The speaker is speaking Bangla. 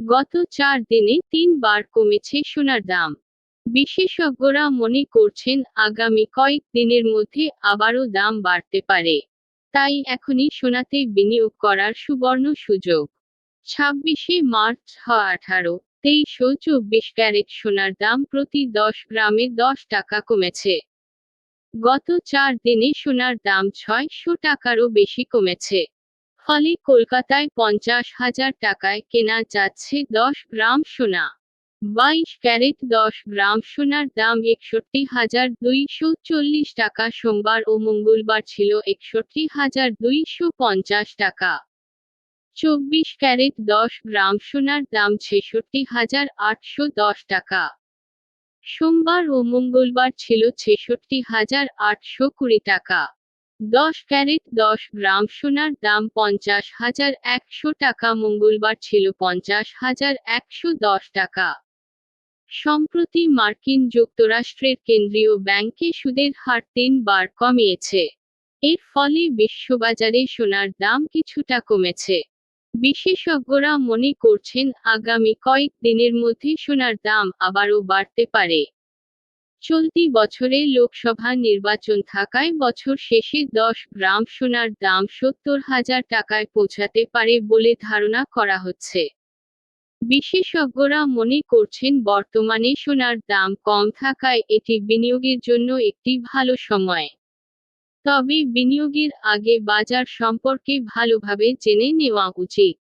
গত চার দিনে তিনবার কমেছে সোনার দাম। বিশেষজ্ঞরা মনে করছেন আগামী কয়েক দিনের মধ্যে আবারও দাম বাড়তে পারে। তাই এখনই সোনাতে বিনিয়োগ করার সুবর্ণ সুযোগ। ছাব্বিশে মার্চ হ আঠারো তেইশ ও চব্বিশ ক্যারেট সোনার দাম প্রতি দশ গ্রামে দশ টাকা কমেছে। গত চার দিনে সোনার দাম ছয়শো টাকারও বেশি কমেছে। ফলে কলকাতায় পঞ্চাশ হাজার টাকায় কেনা যাচ্ছে দশ গ্রাম সোনা। বাইশ ক্যারেট দশ গ্রাম সোনার দাম একষট্টি হাজার দুইশো চল্লিশ টাকা, সোমবার ও মঙ্গলবার ছিল একষট্টি হাজার দুইশো পঞ্চাশ টাকা। চব্বিশ ক্যারেট দশ গ্রাম সোনার দাম ছেষট্টি হাজার আটশো দশ টাকা। সোমবার ও মঙ্গলবার ছিল ছেষট্টি হাজার আটশো কুড়ি টাকা। দশ ক্যারেট দশ গ্রাম সোনার দাম পঞ্চাশ হাজার একশো টাকা, মঙ্গলবার ছিল পঞ্চাশ হাজার একশো দশ টাকা। সম্প্রতি মার্কিন যুক্তরাষ্ট্রের কেন্দ্রীয় ব্যাংকে সুদের হার তিনবার কমিয়েছে। এর ফলে বিশ্ববাজারে সোনার দাম কিছুটা কমেছে। বিশেষজ্ঞরা মনে করছেন, আগামী কয়েক দিনের মধ্যে সোনার দাম আবারও বাড়তে পারে। চলতি বছরে লোকসভা নির্বাচন থাকায় বছর শেষে দশ গ্রাম সোনার দাম সত্তর হাজার টাকায় পৌঁছাতে পারে বলে ধারণা করা হচ্ছে। বিশেষজ্ঞরা মনে করছেন বর্তমানে সোনার দাম কম থাকায় এটি বিনিয়োগের জন্য একটি ভালো সময়। তবে বিনিয়োগের আগে বাজার সম্পর্কে ভালোভাবে জেনে নেওয়া উচিত।